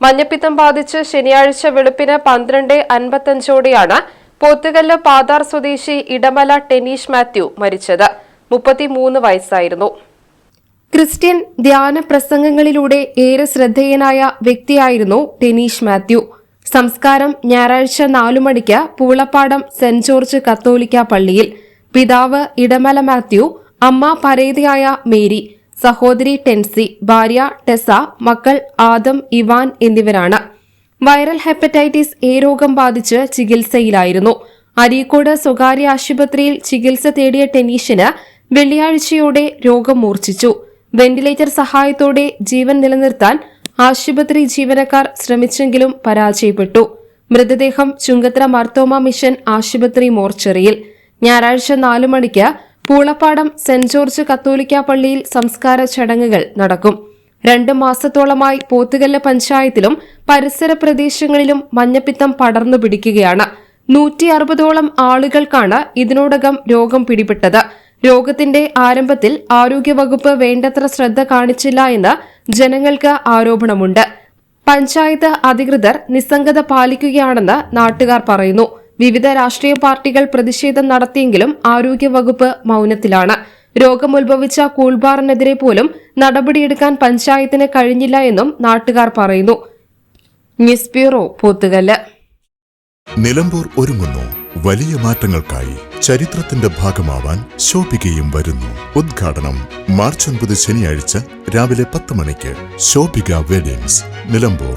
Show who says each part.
Speaker 1: മഞ്ഞപ്പിത്തം ബാധിച്ച് ശനിയാഴ്ച വെളുപ്പിന് പന്ത്രണ്ട് അൻപത്തഞ്ചോടെയാണ് പോത്തുകല്ല് പാതാർ സ്വദേശി ഇടമല ടെനീഷ് മാത്യു മരിച്ചത്. മുപ്പത്തിമൂന്ന് വയസ്സായിരുന്നു. ക്രിസ്ത്യൻ ധ്യാന പ്രസംഗങ്ങളിലൂടെ ഏറെ ശ്രദ്ധേയനായ വ്യക്തിയായിരുന്നു ടെനീഷ് മാത്യു. സംസ്കാരം ഞായറാഴ്ച നാലു മണിക്ക് പൂളപ്പാടം സെന്റ് ജോർജ് കത്തോലിക്ക പള്ളിയിൽ. പിതാവ് ഇടമല മാത്യു അമ്മ പരേതയായ മേരി. സഹോദരി ടെൻസി ഭാര്യ ടെസ മക്കൾ ആദം ഇവാൻ എന്നിവരാണ്. വൈറൽ ഹെപ്പറ്റൈറ്റിസ് എ രോഗം ബാധിച്ച് ചികിത്സയിലായിരുന്നു. അരീക്കോട് സ്വകാര്യ ആശുപത്രിയിൽ ചികിത്സ തേടിയ ടെനീഷിന് വെള്ളിയാഴ്ചയോടെ രോഗം മൂർച്ഛിച്ചു. വെന്റിലേറ്റർ സഹായത്തോടെ ജീവൻ നിലനിർത്താൻ ആശുപത്രി ജീവനക്കാർ ശ്രമിച്ചെങ്കിലും പരാജയപ്പെട്ടു. മൃതദേഹം ചുങ്കത്ര മർത്തോമ മിഷൻ ആശുപത്രി മോർച്ചറിയിൽ. ഞായറാഴ്ച നാലു മണിക്ക് പൂളപ്പാടം സെന്റ് ജോർജ് കത്തോലിക്ക പള്ളിയിൽ സംസ്കാര ചടങ്ങുകൾ നടക്കും. രണ്ട് മാസത്തോളമായി പോത്തുകല്ല പഞ്ചായത്തിലും പരിസര പ്രദേശങ്ങളിലും മഞ്ഞപ്പിത്തം പടർന്നു പിടിക്കുകയാണ്. നൂറ്റി അറുപതോളം ആളുകൾക്കാണ് ഇതിനോടകം രോഗം പിടിപെട്ടത്. രോഗത്തിന്റെ ആരംഭത്തിൽ ആരോഗ്യവകുപ്പ് വേണ്ടത്ര ശ്രദ്ധ കാണിച്ചില്ല എന്ന് ജനങ്ങൾക്ക് ആരോപണമുണ്ട്. പഞ്ചായത്ത് അധികൃതർ നിസ്സംഗത പാലിക്കുകയാണെന്ന് നാട്ടുകാർ പറയുന്നു. വിവിധ രാഷ്ട്രീയ പാർട്ടികൾ പ്രതിഷേധം നടത്തിയെങ്കിലും ആരോഗ്യവകുപ്പ് മൌനത്തിലാണ്. രോഗം ഉത്ഭവിച്ച കൂൾബാറിനെതിരെ പോലും നടപടിയെടുക്കാൻ പഞ്ചായത്തിന് കഴിഞ്ഞില്ല എന്നും നാട്ടുകാർ പറയുന്നു. News bureau Pothukallu.
Speaker 2: നിലമ്പൂർ ഒരുങ്ങുന്നു. വലിയ മാറ്റങ്ങൾക്കായി ചരിത്രത്തിന്റെ ഭാഗമാവാൻ ശോഭികയും വരുന്നു. ഉദ്ഘാടനം മാർച്ച് ഒൻപത് ശനിയാഴ്ച രാവിലെ പത്ത് മണിക്ക് ശോഭിക വെഡിങ്സ് നിലമ്പൂർ.